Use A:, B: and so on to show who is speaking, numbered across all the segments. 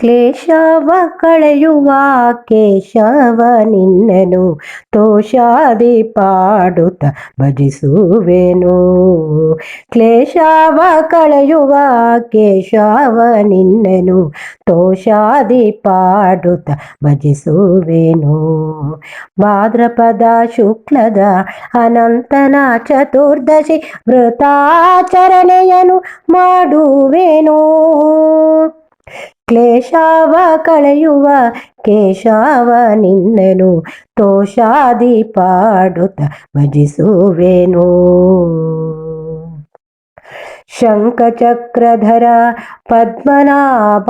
A: ಕ್ಲೇಶವ ಕಳೆಯುವ ಕೇಶವ ನಿನ್ನನು ತೋಷಾದಿ ಪಾಡುತ್ತ ಭಜಿಸುವೆನು. ಕ್ಲೇಶವ ಕಳೆಯುವ ಕೇಶವ ನಿನ್ನನು ತೋಷಾದಿ ಪಾಡುತ್ತ ಭಜಿಸುವೆನು. ಭಾದ್ರಪದ ಶುಕ್ಲದ ಅನಂತನ ಚತುರ್ದಶಿ ವೃತಾಚರಣೆಯನು ಮಾಡುವೆನು. ಕ್ಲೇಶವ ಕಳೆಯುವ ಕೇಶವ ನಿನ್ನನು ತೋಷಾದಿ ಪಾಡುತ್ತ ಭಜಿಸುವೆನು ಶಂಖಚಕ್ರಧರ ಪದ್ಮನಾಭ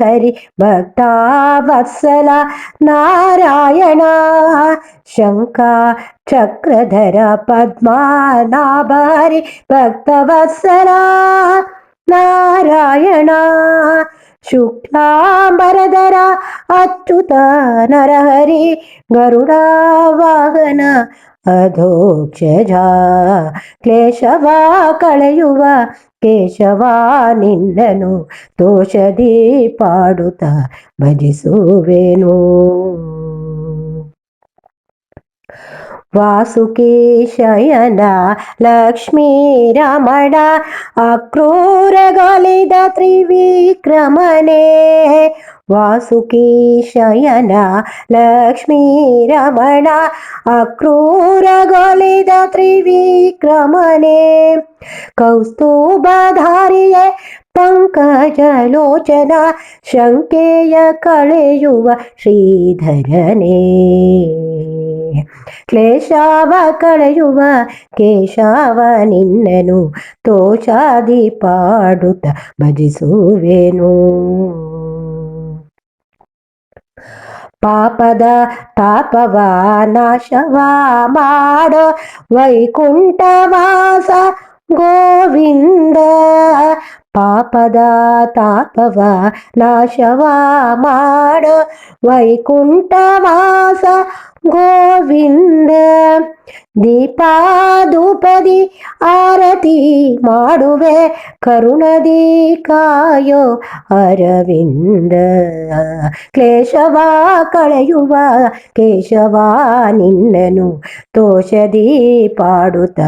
A: ಹರಿ ಭಕ್ತಾವತ್ಸಲ ನಾರಾಯಣ ಶಂಖ ಚಕ್ರಧರ ಪದ್ಮನಾಭ ಹರಿ ಭಕ್ತವತ್ಸಲ ನಾರಾಯಣ ಶುಕ್ಲಾಂಬರಧರ ಅಚ್ಯುತ ನರಹರಿ ಗರುಡ ವಾಹನ ಅಧೋಕ್ಷಜ ಕ್ಲೇಶವ ಕಳೆಯುವ ಕೇಶವ, ನಿನ್ನನು ದೋಷದಿ ಪಾಡುತ್ತ ಭಜಿಸುವೆನು. ವಾಸುಕೇಶಯನ ಲಕ್ಷ್ಮೀ ರಮಣ ಅಕ್ರೂರಗೊಲಿದ ತ್ರಿವಿಕ್ರಮನೇ ವಾಸುಕೀಶಯನ ಲಕ್ಷ್ಮೀ ರಮಣ ಅಕ್ರೂರಗೊಲಿದ ತ್ರಿವಿಕ್ರಮನೇ ಕೌಸ್ತುಭಧಾರಿಯೇ ಪಂಕಜಲೋಚನ ಶಂಕೆಯ ಕಳೆಯುವ ಶ್ರೀಧರನೇ ಕ್ಲೇಶವ ಕಳೆಯುವ ಕೇಶವ ನಿನ್ನನು ತೋಷಾದಿ ಪಾಡುತ್ತ ಭಜಿಸುವೆನು ಪಾಪದ ತಾಪವ ನಾಶವ ಮಾಡೋ ವೈಕುಂಠವಾಸ ಗೋವಿಂದ ಪಾಪದ ತಾಪವ ನಾಶವ ಮಾಡೋ ವೈಕುಂಠವಾಸ ಗೋವಿಂದ ದೀಪಾಧೂಪದಿ ಆರತಿ ಮಾಡುವೆ ಕರುಣದಿ ಕಾಯೋ ಅರವಿಂದ. ಕ್ಲೇಶವ ಕಳೆಯುವ ಕೇಶವ ನಿನ್ನನು ತೋಷದಿ ಪಾಡುತ್ತ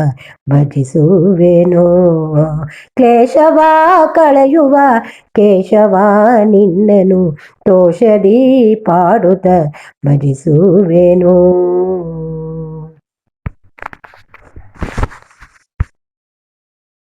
A: ಭಜಿಸುವೆನು. ಕ್ಲೇಶವ ಕಳೆಯುವ ಕೇಶವ ನಿನ್ನನು ತೋಷದಿ ಪಾಡುತ್ತ ಭಜಿಸುವೆನು